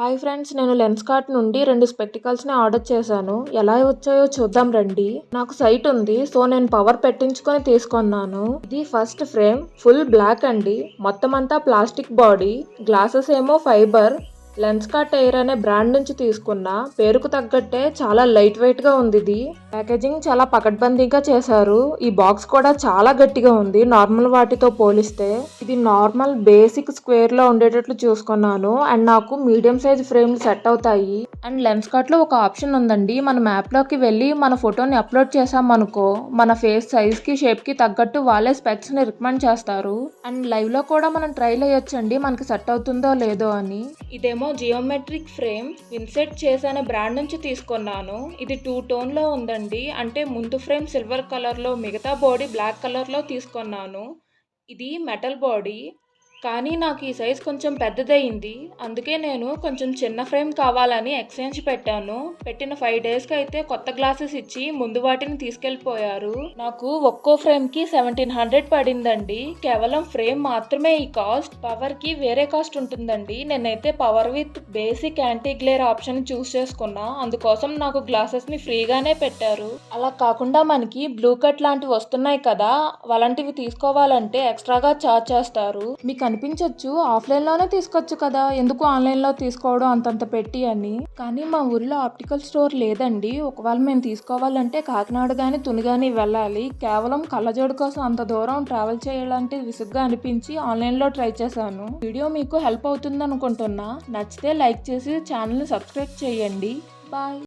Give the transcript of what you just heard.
Hi friends నేను Lenskart నుండి రెండు స్పెక్టికల్స్ని ఆర్డర్ చేశాను. ఎలా వచ్చాయో చూద్దాం రండి. నాకు సైట్ ఉంది సో నేను పవర్ పెట్టించుకొని తీసుకున్నాను. ఇది ఫస్ట్ ఫ్రేమ్ ఫుల్ బ్లాక్ అండి. మొత్తం అంతా ప్లాస్టిక్ బాడీ గ్లాసెస్ ఏమో ఫైబర్ లెన్స్ కార్ట్ ఎయిర్ అనే బ్రాండ్ నుంచి తీసుకున్న పేరుకు తగ్గట్టే చాలా లైట్ వెయిట్గా ఉంది ఇది. ప్యాకేజింగ్ చాలా పకడ్బందీగా చేశారు. ఈ బాక్స్ కూడా చాలా గట్టిగా ఉంది. నార్మల్ వాటితో పోలిస్తే ఇది నార్మల్ బేసిక్ స్క్వేర్లో ఉండేటట్లు చూసుకున్నాను. అండ్ నాకు మీడియం సైజ్ ఫ్రేమ్ సెట్ అవుతాయి. అండ్ లెన్స్ కార్ట్లో ఒక ఆప్షన్ ఉందండి. మన మ్యాప్లోకి వెళ్ళి మన ఫోటోని అప్లోడ్ చేసామనుకో మన ఫేస్ సైజ్కి షేప్కి తగ్గట్టు వాళ్ళే స్పెక్స్ని రికమెండ్ చేస్తారు. అండ్ లైవ్లో కూడా మనం ట్రైల్ అయ్యొచ్చండి మనకి సెట్ అవుతుందో లేదో అని. ఇదేమో జియోమెట్రిక్ ఫ్రేమ్ విన్సెట్ చేసే అనే బ్రాండ్ నుంచి తీసుకున్నాను. ఇది టూ టోన్లో ఉందండి. అంటే ముందు ఫ్రేమ్ సిల్వర్ కలర్లో మిగతా బాడీ బ్లాక్ కలర్లో తీసుకున్నాను. ఇది మెటల్ బాడీ. కానీ నాకు ఈ సైజ్ కొంచెం పెద్దదయింది. అందుకే నేను కొంచెం చిన్న ఫ్రేమ్ కావాలని ఎక్స్చేంజ్ పెట్టాను. పెట్టిన ఫైవ్ డేస్కి అయితే కొత్త గ్లాసెస్ ఇచ్చి ముందు వాటిని తీసుకెళ్ళిపోయారు. నాకు ఒక్కో ఫ్రేమ్కి సెవెంటీన్ హండ్రెడ్ పడిందండి. కేవలం ఫ్రేమ్ మాత్రమే. ఈ కాస్ట్ పవర్కి వేరే కాస్ట్ ఉంటుందండి. నేనైతే power with basic anti glare option choose చేసుకున్నా. అందుకోసం నాకు గ్లాసెస్ని ఫ్రీగానే పెట్టారు. అలా కాకుండా మనకి బ్లూ కట్ లాంటివి వస్తున్నాయి కదా అలాంటివి తీసుకోవాలంటే ఎక్స్ట్రాగా ఛార్జ్ చేస్తారు. మీకు అనిపించవచ్చు ఆఫ్లైన్లోనే తీసుకోవచ్చు కదా. ఎందుకు ఆన్లైన్లో తీసుకోవడం అంతంత పెట్టి అని. కానీ మా ఊరిలో ఆప్టికల్ స్టోర్ లేదండి. ఒకవేళ మేము తీసుకోవాలంటే కాకినాడ కానీ తుని కానీ వెళ్ళాలి. కేవలం కళ్ళజోడు కోసం అంత దూరం ట్రావెల్ చేయాలంటే విసుగ్గా అనిపించి ఆన్లైన్లో ట్రై చేశాను. వీడియో మీకు హెల్ప్ అవుతుంది అనుకుంటున్నా నచ్చితే లైక్ చేసి ఛానల్ని సబ్స్క్రైబ్ చేయండి. బాయ్.